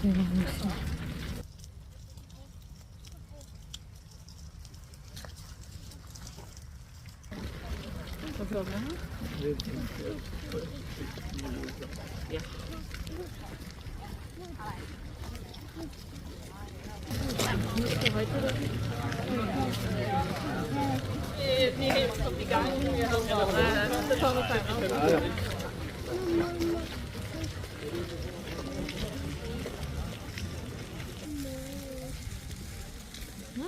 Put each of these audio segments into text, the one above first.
สวยงามค่หมสะ Ó.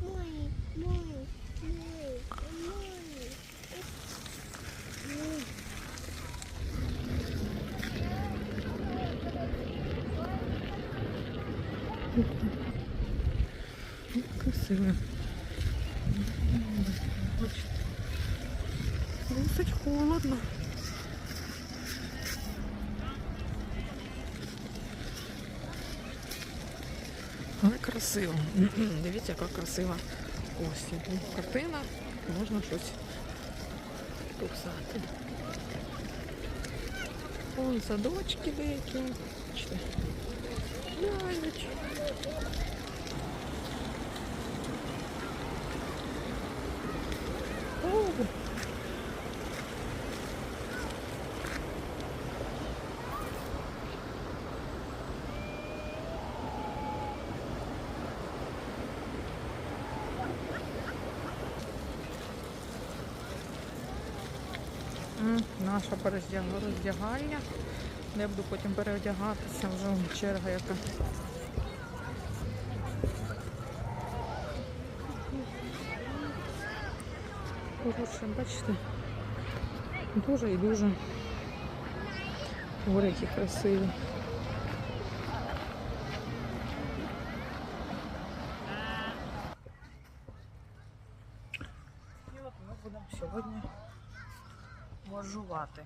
Mãe, mãe, mãe, mãe. Mãe. Досить холодно. Але красиво. Дивіться, яка красива осінь. Ну, Картина, можна щось писати. Вон садочки деякі. Бачите. Лялечки. Наша роздягальня. Де буду потім переодягатися, вже черга яка. Хороше, бачите? Дуже і дуже гори красиві. І от ми будемо сьогодні можувати.